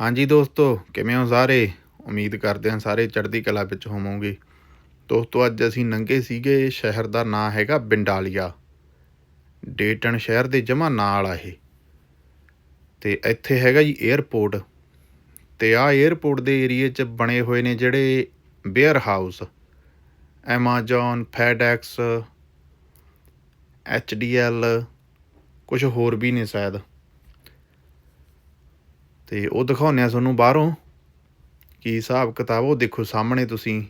ਹਾਂਜੀ ਦੋਸਤੋ, ਕਿਵੇਂ ਹੋ ਸਾਰੇ? ਉਮੀਦ ਕਰਦੇ ਹਾਂ ਸਾਰੇ ਚੜ੍ਹਦੀ ਕਲਾ ਵਿੱਚ ਹੋਵੋਗੇ। ਦੋਸਤੋ, ਅੱਜ ਅਸੀਂ ਨੰਗੇ ਸੀਗੇ, ਸ਼ਹਿਰ ਦਾ ਨਾਂ ਹੈਗਾ ਬਿੰਡਾਲੀਆ। ਡੇਟਨ ਸ਼ਹਿਰ ਦੇ ਜਮਾ ਨਾਲ ਆ ਇਹ। ਤੇ ਇੱਥੇ ਹੈਗਾ ਜੀ 에ਅਰਪੋਰਟ ਤੇ ਆ 에ਅਰਪੋਰਟ ਦੇ ਏਰੀਏ 'ਚ ਬਣੇ ਹੋਏ ਨੇ ਜਿਹੜੇ ਵੇਅਰ ਹਾਊਸ, ਐਮਾਜ਼ਨ ਫੈਡੈਕਸ ਐਚਡੀਐਲ ਕੁਝ ਹੋਰ ਵੀ ਨੇ ਸ਼ਾਇਦ। ਤੇ ਉਹ ਦਿਖਾਉਂਦੇ ਆ ਤੁਹਾਨੂੰ ਬਾਹਰੋਂ ਕੀ ਹਿਸਾਬ ਕਿਤਾਬ ਉਹ ਦੇਖੋ ਸਾਹਮਣੇ ਤੁਸੀਂ,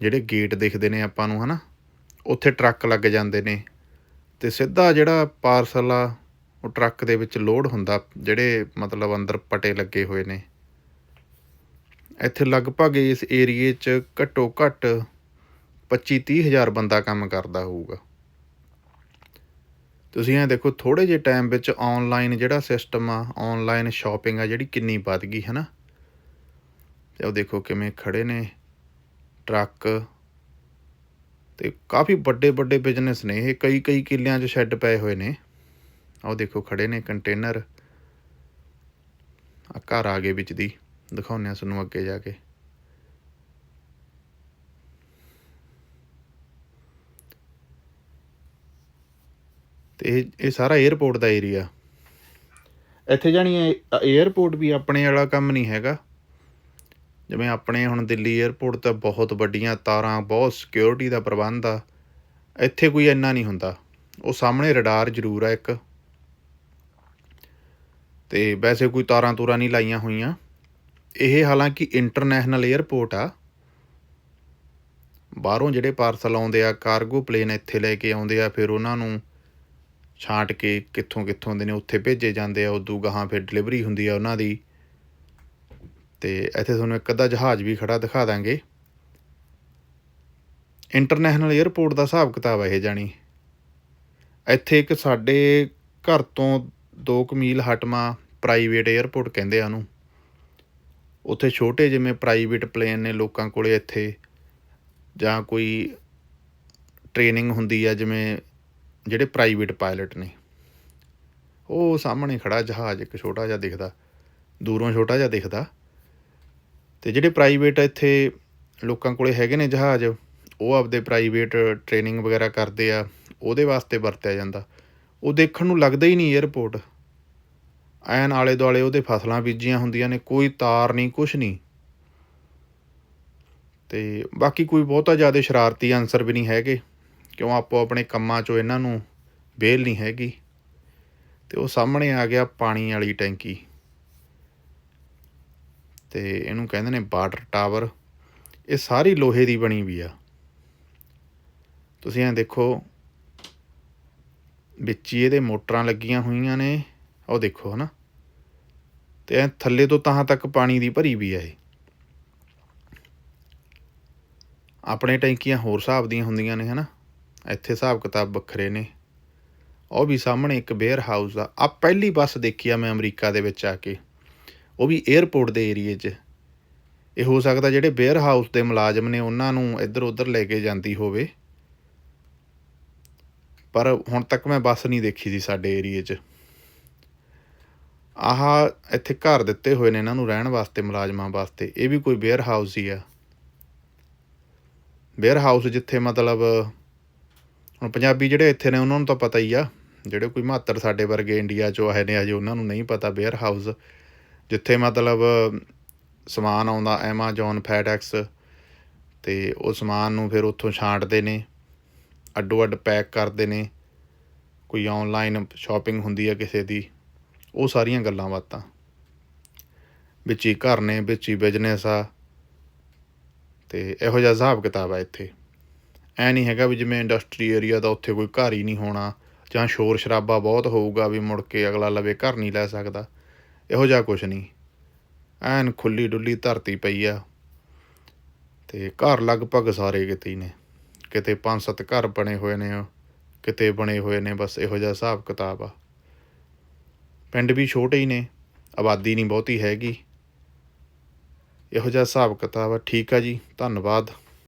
ਜਿਹੜੇ ਗੇਟ ਦਿਖਦੇ ਨੇ ਆਪਾਂ ਨੂੰ, ਹਨਾ? ਉੱਥੇ ਟਰੱਕ ਲੱਗ ਜਾਂਦੇ ਨੇ ਤੇ ਸਿੱਧਾ ਜਿਹੜਾ ਪਾਰਸਲ ਆ, ਉਹ ਟਰੱਕ ਦੇ ਵਿੱਚ ਲੋਡ ਹੁੰਦਾ, ਜਿਹੜੇ ਮਤਲਬ ਅੰਦਰ ਪਟੇ ਲੱਗੇ ਹੋਏ ਨੇ। ਇੱਥੇ ਲਗਭਗ ਇਸ ਏਰੀਏ 'ਚ ਘੱਟੋ ਘੱਟ 25 30 ਹਜ਼ਾਰ ਬੰਦਾ ਕੰਮ ਕਰਦਾ ਹੋਊਗਾ। ਤੁਸੀਂ ਇਹ ਦੇਖੋ ਥੋੜੇ ਜਿਹੇ ਟਾਈਮ ਵਿੱਚ ਆਨਲਾਈਨ ਜਿਹੜਾ ਸਿਸਟਮ ਆ ਆਨਲਾਈਨ ਸ਼ਾਪਿੰਗ ਆ ਜਿਹੜੀ ਕਿੰਨੀ ਵੱਧ ਗਈ ਹੈ ਨਾ ਤੇ ਉਹ ਦੇਖੋ ਕਿਵੇਂ ਖੜੇ ਨੇ, ਟਰੱਕ ਤੇ ਕਾਫੀ ਵੱਡੇ ਵੱਡੇ ਬਿਜ਼ਨਸ ਨੇ ਇਹ। ਕਈ ਕਈ ਕਿੱਲਿਆਂ 'ਚ ਸ਼ੈੱਡ ਪਏ ਹੋਏ ਨੇ। ਆਹ ਦੇਖੋ ਖੜੇ ਨੇ ਕੰਟੇਨਰ ਆ ਘਰ ਆ ਗਏ ਵਿੱਚ ਦੀ। ਦਿਖਾਉਂਦੇ ਆ ਤੁਹਾਨੂੰ ਅੱਗੇ ਜਾ ਕੇ। ਤੇ ਇਹ ਇਹ ਸਾਰਾ 에어ਪੋਰਟ ਦਾ ਏਰੀਆ ਇੱਥੇ ਜਾਣੀ 에어ਪੋਰਟ ਵੀ ਆਪਣੇ ਵਾਲਾ ਕੰਮ ਨਹੀਂ ਹੈਗਾ। ਜਿਵੇਂ ਆਪਣੇ ਹੁਣ ਦਿੱਲੀ 에어ਪੋਰਟ ਤਾਂ ਬਹੁਤ ਵੱਡੀਆਂ ਤਾਰਾਂ, ਬਹੁਤ ਸਿਕਿਉਰਿਟੀ ਦਾ ਪ੍ਰਬੰਧ ਆ। ਇੱਥੇ ਕੋਈ ਇੰਨਾ ਨਹੀਂ ਹੁੰਦਾ। ਉਹ ਸਾਹਮਣੇ ਰਡਾਰ ਜ਼ਰੂਰ ਆ ਇੱਕ। ਤੇ ਵੈਸੇ ਕੋਈ ਤਾਰਾਂ ਤੂਰਾਂ ਨਹੀਂ ਲਾਈਆਂ ਹੋਈਆਂ। ਇਹ ਹਾਲਾਂਕਿ ਇੰਟਰਨੈਸ਼ਨਲ 에어ਪੋਰਟ ਆ। ਬਾਹਰੋਂ ਜਿਹੜੇ ਪਾਰਸਲ ਆਉਂਦੇ ਆ ਕਾਰਗੋ ਪਲੇਨ ਇੱਥੇ ਲੈ ਕੇ ਆਉਂਦੇ ਆ, ਫਿਰ ਉਹਨਾਂ ਨੂੰ ਛਾਂਟ ਕੇ ਕਿੱਥੋਂ ਕਿੱਥੋਂ ਦੇ ਨੇ, ਉੱਥੇ ਭੇਜੇ ਜਾਂਦੇ ਆ, ਉਦੋਂ ਗਾਹਾਂ ਫਿਰ ਡਿਲੀਵਰੀ ਹੁੰਦੀ ਆ ਉਹਨਾਂ ਦੀ। ਤੇ ਇੱਥੇ ਤੁਹਾਨੂੰ ਇੱਕ ਅੱਧਾ ਜਹਾਜ਼ ਵੀ ਖੜਾ ਦਿਖਾ ਦਾਂਗੇ। ਇੰਟਰਨੈਸ਼ਨਲ 에ਅਰਪੋਰਟ ਦਾ ਹਿਸਾਬ ਕਿਤਾਬ ਹੈ ਇਹ ਜਾਣੀ। ਇੱਥੇ ਇੱਕ ਸਾਡੇ ਘਰ ਤੋਂ 2 ਮੀਲ ਹਟਮਾ ਪ੍ਰਾਈਵੇਟ 에ਅਰਪੋਰਟ ਕਹਿੰਦੇ ਆ ਉਹਨੂੰ। ਉੱਥੇ ਛੋਟੇ ਜਿਵੇਂ ਪ੍ਰਾਈਵੇਟ ਪਲੇਨ ਨੇ ਲੋਕਾਂ ਕੋਲੇ ਇੱਥੇ, ਜਾਂ ਕੋਈ ਟ੍ਰੇਨਿੰਗ ਹੁੰਦੀ ਆ, ਜਿਵੇਂ ਜਿਹੜੇ ਪ੍ਰਾਈਵੇਟ ਪਾਇਲਟ ਨੇ, ਉਹ ਸਾਹਮਣੇ ਖੜਾ ਜਹਾਜ਼ ਇੱਕ ਛੋਟਾ ਜਿਹਾ ਦਿਖਦਾ, ਦੂਰੋਂ ਛੋਟਾ ਜਿਹਾ ਦਿਖਦਾ ਤੇ ਜਿਹੜੇ ਪ੍ਰਾਈਵੇਟ ਇੱਥੇ ਲੋਕਾਂ ਕੋਲੇ ਹੈਗੇ ਨੇ ਜਹਾਜ਼, ਉਹ ਆਪਦੇ ਪ੍ਰਾਈਵੇਟ ਟ੍ਰੇਨਿੰਗ ਵਗੈਰਾ ਕਰਦੇ ਆ, ਉਹਦੇ ਵਾਸਤੇ ਵਰਤਿਆ ਜਾਂਦਾ। ਉਹ ਦੇਖਣ ਨੂੰ ਲੱਗਦਾ ਹੀ ਨਹੀਂ 에ਅਰਪੋਰਟ ਐਨ ਆਲੇ ਦੁਆਲੇ ਉਹਦੇ ਫਸਲਾਂ ਬੀਜੀਆਂ ਹੁੰਦੀਆਂ ਨੇ, ਕੋਈ ਤਾਰ ਨਹੀਂ, ਕੁਛ ਨਹੀਂ। ਤੇ ਬਾਕੀ ਕੋਈ ਬਹੁਤਾ ਜ਼ਿਆਦਾ ਸ਼ਰਾਰਤੀ ਅਨਸਰ ਵੀ ਨਹੀਂ ਹੈਗੇ। ਕਿਉਂ ਆਪੋ ਆਪਣੇ ਕੰਮਾਂ 'ਚੋਂ ਇਹਨਾਂ ਨੂੰ ਵੇਲ ਨਹੀਂ ਹੈਗੀ? ਤੇ ਉਹ ਸਾਹਮਣੇ ਆ ਗਿਆ ਪਾਣੀ ਵਾਲੀ ਟੈਂਕੀ। ਤੇ ਇਹਨੂੰ ਕਹਿੰਦੇ ਨੇ ਵਾਟਰ ਟਾਵਰ। ਇਹ ਸਾਰੀ ਲੋਹੇ ਦੀ ਬਣੀ ਵੀ ਆ। ਤੁਸੀਂ ਐਂ ਦੇਖੋ, ਵਿੱਚ ਹੀ ਇਹਦੇ ਮੋਟਰਾਂ ਲੱਗੀਆਂ ਹੋਈਆਂ ਨੇ। ਉਹ ਦੇਖੋ ਹਨਾ। ਤੇ ਐ ਥੱਲੇ ਤੋਂ ਤਾਂ ਤੱਕ ਪਾਣੀ ਦੀ ਭਰੀ ਵੀ ਆ ਇਹ। ਆਪਣੇ ਟੈਂਕੀਆਂ ਹੋਰ ਹਿਸਾਬ ਦੀਆਂ ਹੁੰਦੀਆਂ ਨੇ ਹਨਾ। ਇੱਥੇ ਹਿਸਾਬ ਕਿਤਾਬ ਵੱਖਰੇ ਨੇ। ਉਹ ਵੀ ਸਾਹਮਣੇ ਇੱਕ ਵੇਅਰ ਹਾਊਸ ਆ। ਆ ਪਹਿਲੀ ਬੱਸ ਦੇਖੀ ਆ ਮੈਂ ਅਮਰੀਕਾ ਦੇ ਵਿੱਚ ਆ ਕੇ। ਉਹ ਵੀ 에ਅਰਪੋਰਟ ਦੇ ਏਰੀਏ 'ਚ। ਇਹ ਹੋ ਸਕਦਾ ਜਿਹੜੇ ਵੇਅਰ ਹਾਊਸ ਦੇ ਮੁਲਾਜ਼ਮ ਨੇ ਉਹਨਾਂ ਨੂੰ ਇੱਧਰ ਉੱਧਰ ਲੈ ਕੇ ਜਾਂਦੀ ਹੋਵੇ। ਪਰ ਹੁਣ ਤੱਕ ਮੈਂ ਬੱਸ ਨਹੀਂ ਦੇਖੀ ਸੀ ਸਾਡੇ ਏਰੀਏ 'ਚ। ਆਹ ਇੱਥੇ ਘਰ ਦਿੱਤੇ ਹੋਏ ਨੇ ਇਹਨਾਂ ਨੂੰ ਰਹਿਣ ਵਾਸਤੇ, ਮੁਲਾਜ਼ਮਾਂ ਵਾਸਤੇ। ਇਹ ਵੀ ਕੋਈ ਵੇਅਰ ਹਾਊਸ ਹੀ ਆ। ਵੇਅਰ ਹਾਊਸ ਜਿੱਥੇ ਮਤਲਬ ਹੁਣ ਪੰਜਾਬੀ ਜਿਹੜੇ ਇੱਥੇ ਨੇ, ਉਹਨਾਂ ਨੂੰ ਤਾਂ ਪਤਾ ਹੀ ਆ। ਜਿਹੜੇ ਕੋਈ ਮਾਤਰ ਸਾਡੇ ਵਰਗੇ ਇੰਡੀਆ 'ਚੋਂ ਆਏ ਨੇ, ਹਜੇ ਉਹਨਾਂ ਨੂੰ ਨਹੀਂ ਪਤਾ ਵੇਅਰ ਹਾਊਸ ਜਿੱਥੇ ਮਤਲਬ ਸਮਾਨ ਆਉਂਦਾ ਐਮਾਜ਼ਨ ਫੈਡੈਕਸ ਤੇ ਉਹ ਸਮਾਨ ਨੂੰ ਫਿਰ ਉੱਥੋਂ ਛਾਂਟਦੇ ਨੇ ਅੱਡੋ ਅੱਡ ਪੈਕ ਕਰਦੇ ਨੇ। ਕੋਈ ਆਨਲਾਈਨ ਸ਼ਾਪਿੰਗ ਹੁੰਦੀ ਆ ਕਿਸੇ ਦੀ, ਉਹ ਸਾਰੀਆਂ ਗੱਲਾਂ ਬਾਤਾਂ। ਵਿੱਚ ਹੀ ਘਰ ਨੇ, ਵਿੱਚ ਹੀ ਬਿਜ਼ਨਸ ਆ। ਤੇ ਇਹੋ ਜਿਹਾ ਹਿਸਾਬ ਕਿਤਾਬ ਆ ਇੱਥੇ। ਐ ਨਹੀਂ ਹੈਗਾ ਵੀ ਜਿਵੇਂ ਇੰਡਸਟਰੀ ਏਰੀਆ ਦਾ ਉੱਥੇ ਕੋਈ ਘਰ ਹੀ ਨਹੀਂ ਹੋਣਾ ਜਾਂ ਸ਼ੋਰ ਸ਼ਰਾਬਾ ਬਹੁਤ ਹੋਊਗਾ ਵੀ ਮੁੜ ਕੇ ਅਗਲਾ ਲਵੇ ਘਰ ਨਹੀਂ ਲੈ ਸਕਦਾ। ਇਹੋ ਜਿਹਾ ਕੁਝ ਨਹੀਂ। ਐਨ ਖੁੱਲੀ ਡੁੱਲੀ ਧਰਤੀ ਪਈ ਆ। ਤੇ ਘਰ ਲਗਭਗ ਸਾਰੇ ਕਿਤੇ ਹੀ ਨੇ। ਕਿਤੇ ਪੰਜ ਸੱਤ ਘਰ ਬਣੇ ਹੋਏ ਨੇ ਕਿਤੇ ਬਣੇ ਹੋਏ ਨੇ, ਬਸ ਇਹੋ ਜਿਹਾ ਹਿਸਾਬ ਕਿਤਾਬ ਆ। ਪਿੰਡ ਵੀ ਛੋਟੇ ਹੀ ਨੇ। ਆਬਾਦੀ ਨਹੀਂ ਬਹੁਤੀ ਹੈਗੀ। ਇਹੋ ਜਿਹਾ ਹਿਸਾਬ ਕਿਤਾਬ ਆ। ਠੀਕ ਆ ਜੀ। ਧੰਨਵਾਦ।